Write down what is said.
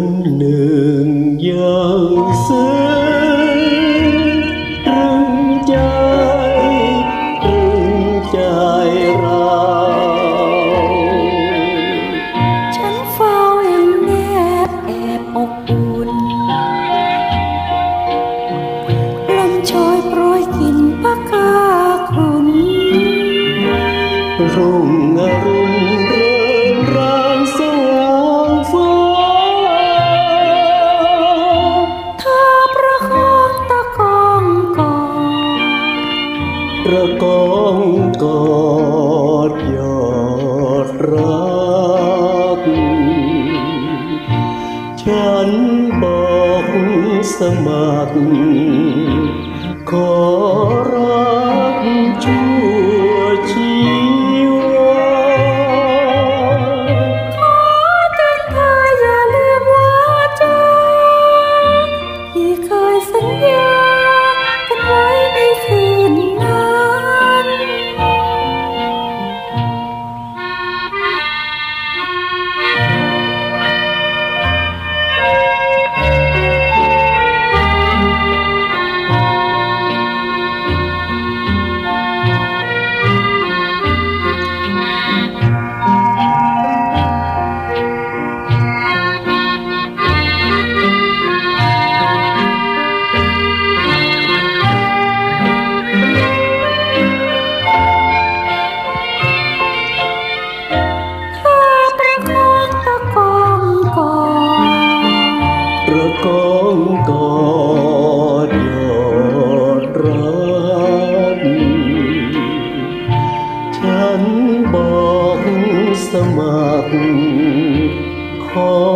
นหนึ่งยังซึ้งตรึงใจตรึงใจเรา ฉันเฝ้าเอ็นแนบแอบอบอุ่นลมชอยโปรยกลิ่นปากาคุณรุ่งอรุ กองกอดยอดรัก ฉันบอกสมัคร ขอรัก นบอกสมัครขอ